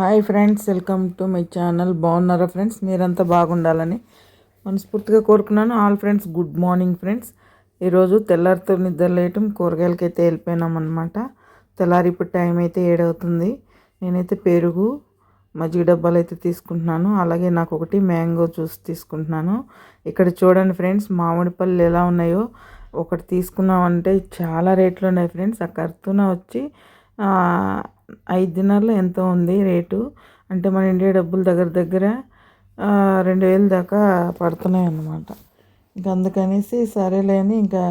Hi friends welcome to my channel. బాగున్నారా friends? మీరంతా బాగుండాలని మనస్ఫూర్తిగా కోరుకున్నాను. All friends good morning friends. ఈరోజు తెల్లారితో నిద్ర లేయటం కూరగాయలకి అయితే వెళ్ళిపోయినాం అనమాట తెల్లారి ఇప్పుడు టైం అయితే ఏడవుతుంది. నేనైతే పెరుగు మజ్జిగ డబ్బాలు అయితే తీసుకుంటున్నాను. అలాగే నాకు ఒకటి మ్యాంగో జ్యూస్ తీసుకుంటున్నాను. ఇక్కడ చూడండి ఫ్రెండ్స్ మామిడి పళ్ళు ఎలా ఉన్నాయో. ఒకటి తీసుకున్నామంటే చాలా రేట్లు ఉన్నాయి ఫ్రెండ్స్. ఆ కర్తూన వచ్చి ఐదు దినాల్లో ఎంతో ఉంది రేటు. అంటే మన ఇండియా డబ్బులు దగ్గర దగ్గర రెండు వేలు దాకా పడుతున్నాయి అన్నమాట. ఇంకా అందుకనేసి సరేలే అని ఇంకా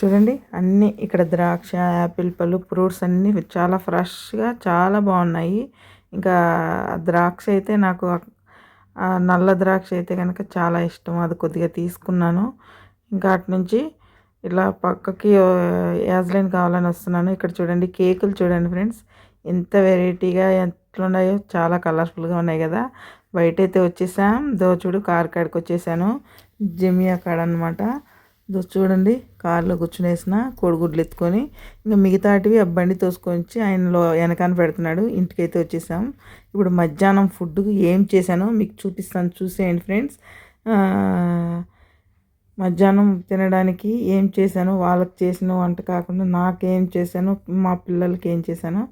చూడండి అన్నీ ఇక్కడ ద్రాక్ష యాపిల్ పళ్ళు ఫ్రూట్స్ అన్నీ చాలా ఫ్రెష్గా చాలా బాగున్నాయి. ఇంకా ద్రాక్ష అయితే నాకు నల్ల ద్రాక్ష అయితే కనుక చాలా ఇష్టం. అది కొద్దిగా తీసుకున్నాను. ఇంకా అటు నుంచి ఇలా పక్కకి యాజ్లైన్ కావాలని వస్తున్నాను. ఇక్కడ చూడండి కేకులు చూడండి ఫ్రెండ్స్. ఎంత వెరైటీగా ఎట్లున్నాయో చాలా కలర్ఫుల్గా ఉన్నాయి కదా. బయట అయితే వచ్చేసాం. దో చూడు కార్ కాడికి వచ్చేసాను. జమియా కాడ అనమాట దో చూడండి కారులో కూర్చునేసిన కోడిగుడ్లు ఎత్తుకొని ఇంకా మిగతాటివి ఆ బండి తోసుకొని వచ్చి ఆయనలో వెనకాన పెడుతున్నాడు. ఇంటికైతే వచ్చేసాం. ఇప్పుడు మధ్యాహ్నం ఫుడ్ ఏం చేశానో మీకు చూపిస్తాను. చూసేయండి ఫ్రెండ్స్. మధ్యాహ్నం తినడానికి ఏం చేశాను వాళ్ళకి చేసిన వంట కాకుండా నాకేం చేశాను మా పిల్లలకి ఏం చేశానో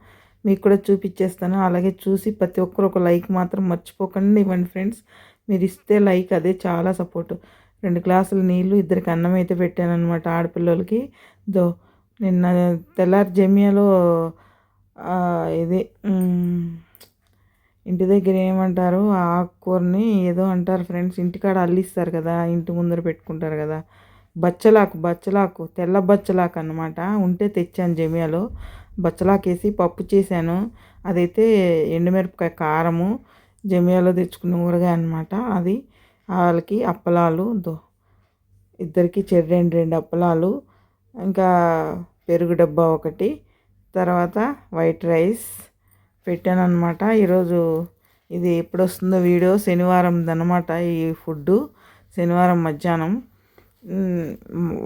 మీకు కూడా చూపించేస్తాను అలాగే చూసి ప్రతి ఒక్కరు ఒక లైక్ మాత్రం మర్చిపోకండి ఇవ్వండి ఫ్రెండ్స్. మీరు ఇస్తే లైక్ అదే చాలా సపోర్ట్. రెండు గ్లాసులు నీళ్ళు ఇద్దరికి అన్నం అయితే పెట్టాను అనమాట ఆడపిల్లలకి. దో నిన్న తెల్లారి జమియాలో ఇది ఇంటి దగ్గర ఏమంటారు? ఆకుకూరని ఏదో అంటారు ఫ్రెండ్స్. ఇంటికాడ అల్లిస్తారు కదా ఇంటి ముందర పెట్టుకుంటారు కదా. బచ్చలాకు బచ్చలాకు తెల్ల బచ్చలాకు అనమాట ఉంటే తెచ్చాను జమియాలో. బచ్చలాకేసి పప్పు చేశాను. అదైతే ఎండుమిరపకాయ కారము జమియాలో తెచ్చుకున్న ఊరగాయ అనమాట అది. వాళ్ళకి అప్పలాలు దో ఇద్దరికి చెర్రి రెండు రెండు అప్పలాలు ఇంకా పెరుగు డబ్బా ఒకటి తర్వాత వైట్ రైస్ పెట్టాను అనమాట ఈరోజు ఇది ఎప్పుడు వస్తుందో వీడియో శనివారం అనమాట ఈ ఫుడ్డు. శనివారం మధ్యాహ్నం.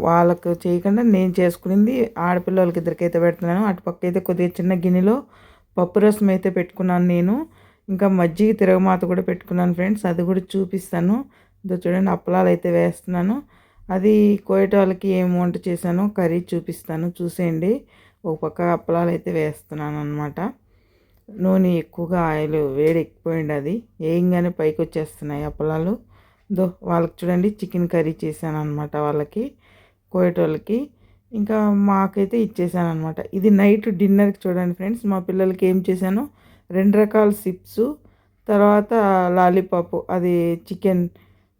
వాళ్ళకు చేయకుండా నేను చేసుకునింది ఆడపిల్లలకి ఇద్దరికైతే పెడుతున్నాను. అటుపక్క అయితే కొద్దిగా చిన్న గిన్నెలో పప్పు రసం అయితే పెట్టుకున్నాను నేను. ఇంకా మజ్జిగ తిరగమాత కూడా పెట్టుకున్నాను ఫ్రెండ్స్. అది కూడా చూపిస్తాను. ఇదో చూడండి అప్పలాలు అయితే వేస్తున్నాను. అది కోయటాలకి ఏం వంట చేశానో కర్రీ చూపిస్తాను. చూసేయండి. ఒక పక్క అప్పలాలు అయితే వేస్తున్నాను అనమాట నూనె ఎక్కువగా ఆయిల్ వేడి అది వేయంగానే పైకి వచ్చేస్తున్నాయి అప్పలాలు. దో వాళ్ళకి చూడండి చికెన్ కర్రీ చేశాను అనమాట వాళ్ళకి కోయటోళ్ళకి. ఇంకా మాకైతే ఇచ్చేసాను అనమాట ఇది నైట్ డిన్నర్కి చూడండి ఫ్రెండ్స్ మా పిల్లలకి ఏం చేశాను రెండు రకాల సిప్స్ తర్వాత లాలీపాపు అది చికెన్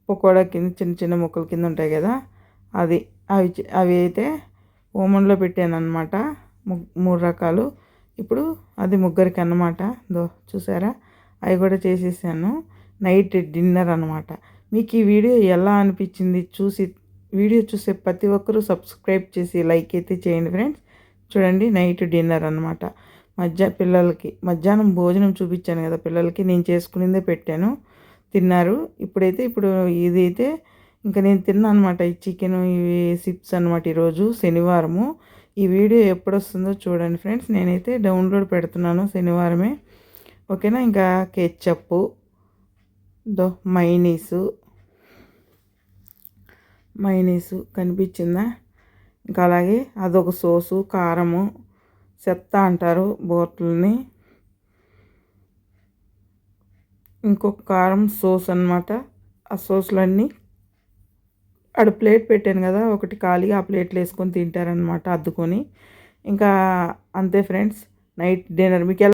పకోడా కింద చిన్న చిన్న ముక్కల కింద ఉంటాయి కదా అది అవి అవి అయితే ఓమన్లో పెట్టాను అనమాట మూడు రకాలు. ఇప్పుడు అది ముగ్గురికి అన్నమాట దో చూసారా? అవి కూడా చేసేసాను. నైట్ డిన్నర్ అనమాట మీకు ఈ వీడియో ఎలా అనిపించింది చూసి వీడియో చూసే ప్రతి ఒక్కరూ సబ్స్క్రైబ్ చేసి లైక్ అయితే చేయండి ఫ్రెండ్స్. చూడండి నైట్ డిన్నర్ అనమాట మధ్య పిల్లలకి మధ్యాహ్నం భోజనం చూపించాను కదా పిల్లలకి. నేను చేసుకునిందే పెట్టాను. తిన్నారు. ఇప్పుడైతే ఇప్పుడు ఇది అయితే ఇంకా నేను తిన్నాను అనమాట ఈ చికెన్ ఇవి సిప్స్ అనమాట ఈరోజు శనివారము. ఈ వీడియో ఎప్పుడు వస్తుందో చూడండి ఫ్రెండ్స్. నేనైతే డౌన్లోడ్ పెడుతున్నాను శనివారమే. ఓకేనా? ఇంకా కెచ్చప్పు దో మైనీసు మైనీసు కనిపించిందా? ఇంకా అలాగే అదొక సోసు కారము చెత్త అంటారు బోట్లని. ఇంకొక కారం సోస్ అనమాట ఆ సోస్లన్నీ అక్కడ ప్లేట్ పెట్టాను కదా ఒకటి ఖాళీగా ఆ ప్లేట్లు వేసుకొని తింటారనమాట అద్దుకొని. ఇంకా అంతే ఫ్రెండ్స్ నైట్ డిన్నర్. మీకు ఎలా